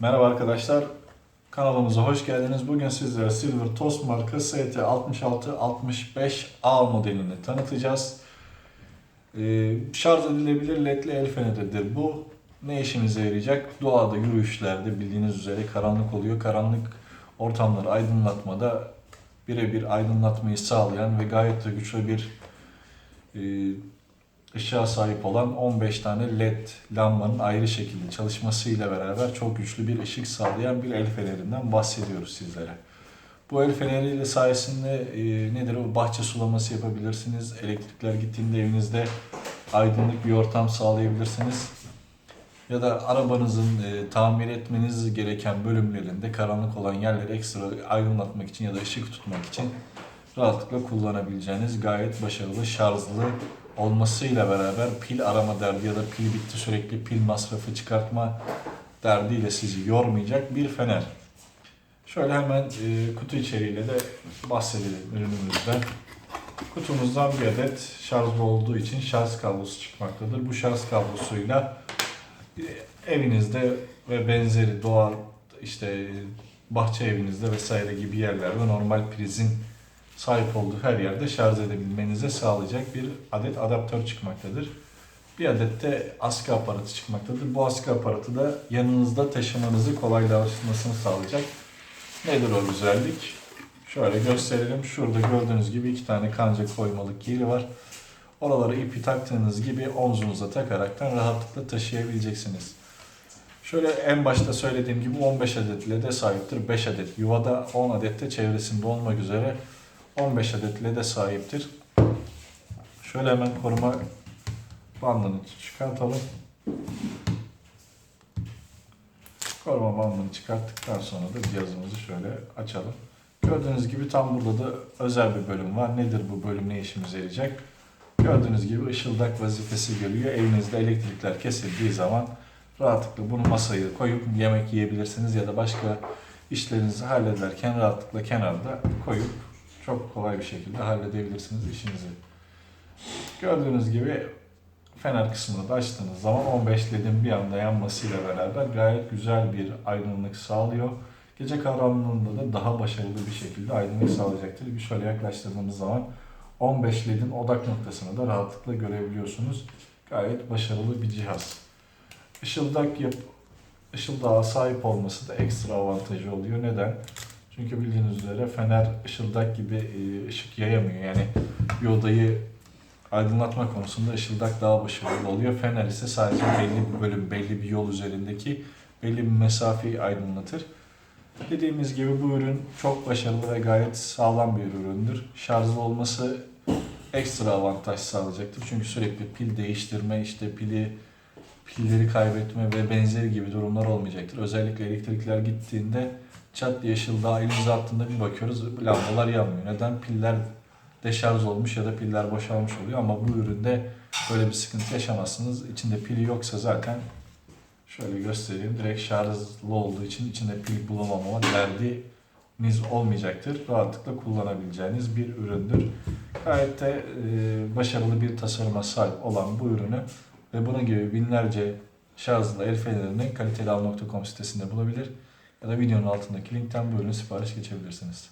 Merhaba arkadaşlar, kanalımıza hoş geldiniz. Bugün sizlere Silver Toast marka ST6665A modelini tanıtacağız. Ee, şarj edilebilir ledli el feneridir. Bu ne işimize yarayacak? Doğada, yürüyüşlerde bildiğiniz üzere karanlık oluyor. Karanlık ortamları aydınlatmada birebir aydınlatmayı sağlayan ve gayet de güçlü bir e, ışığa sahip olan 15 tane led lambanın ayrı şekilde çalışmasıyla beraber çok güçlü bir ışık sağlayan bir el fenerinden bahsediyoruz sizlere. Bu el feneriyle sayesinde e, nedir o bahçe sulaması yapabilirsiniz. Elektrikler gittiğinde evinizde aydınlık bir ortam sağlayabilirsiniz. Ya da arabanızın e, tamir etmeniz gereken bölümlerinde karanlık olan yerleri ekstra aydınlatmak için ya da ışık tutmak için rahatlıkla kullanabileceğiniz gayet başarılı şarjlı olmasıyla beraber pil arama derdi ya da pil bitti sürekli pil masrafı çıkartma derdiyle sizi yormayacak bir fener. Şöyle hemen e, kutu içeriğiyle de bahsedelim ürünümüzden. Kutumuzdan bir adet şarjlı olduğu için şarj kablosu çıkmaktadır. Bu şarj kablosuyla e, evinizde ve benzeri doğal işte bahçe evinizde vesaire gibi yerlerde normal prizin sahip olduğu her yerde şarj edebilmenize sağlayacak bir adet adaptör çıkmaktadır. Bir adet de askı aparatı çıkmaktadır. Bu askı aparatı da yanınızda taşımanızı kolaylaştırmasını sağlayacak. Nedir o güzellik? Şöyle gösterelim. Şurada gördüğünüz gibi iki tane kanca koymalık yeri var. Oralara ipi taktığınız gibi omzunuza takaraktan rahatlıkla taşıyabileceksiniz. Şöyle en başta söylediğim gibi 15 adet LED'e sahiptir. 5 adet yuvada, 10 adet de çevresinde olmak üzere 15 adet LED'e sahiptir. Şöyle hemen koruma bandını çıkartalım. Koruma bandını çıkarttıktan sonra da cihazımızı şöyle açalım. Gördüğünüz gibi tam burada da özel bir bölüm var. Nedir bu bölüm, ne işimize yarayacak? Gördüğünüz gibi ışıldak vazifesi görüyor. Evinizde elektrikler kesildiği zaman rahatlıkla bunu masaya koyup yemek yiyebilirsiniz ya da başka işlerinizi hallederken rahatlıkla kenarda koyup çok kolay bir şekilde halledebilirsiniz işinizi. Gördüğünüz gibi fener kısmını da açtığınız zaman 15 ledin bir anda yanmasıyla beraber gayet güzel bir aydınlık sağlıyor. Gece karanlığında da daha başarılı bir şekilde aydınlık sağlayacaktır. Bir şöyle yaklaştırdığımız zaman 15 ledin odak noktasını da rahatlıkla görebiliyorsunuz. Gayet başarılı bir cihaz. Işıldak yap ışıldağa sahip olması da ekstra avantajı oluyor. Neden? Çünkü bildiğiniz üzere fener ışıldak gibi e, ışık yayamıyor. Yani bir odayı aydınlatma konusunda ışıldak daha başarılı oluyor. Fener ise sadece belli bir bölüm, belli bir yol üzerindeki belli bir mesafeyi aydınlatır. Dediğimiz gibi bu ürün çok başarılı ve gayet sağlam bir üründür. Şarjlı olması ekstra avantaj sağlayacaktır. Çünkü sürekli pil değiştirme, işte pili pilleri kaybetme ve benzeri gibi durumlar olmayacaktır. Özellikle elektrikler gittiğinde çat diye ışıldağı elimize attığında bir bakıyoruz lambalar yanmıyor. Neden? Piller deşarj olmuş ya da piller boşalmış oluyor ama bu üründe böyle bir sıkıntı yaşamazsınız. İçinde pili yoksa zaten şöyle göstereyim. Direkt şarjlı olduğu için içinde pil bulamama derdiniz olmayacaktır. Rahatlıkla kullanabileceğiniz bir üründür. Gayet de e, başarılı bir tasarıma sahip olan bu ürünü ve bunun gibi binlerce şarjlı el fenerini kalitelial.com sitesinde bulabilir ya da videonun altındaki linkten ürünü sipariş geçebilirsiniz.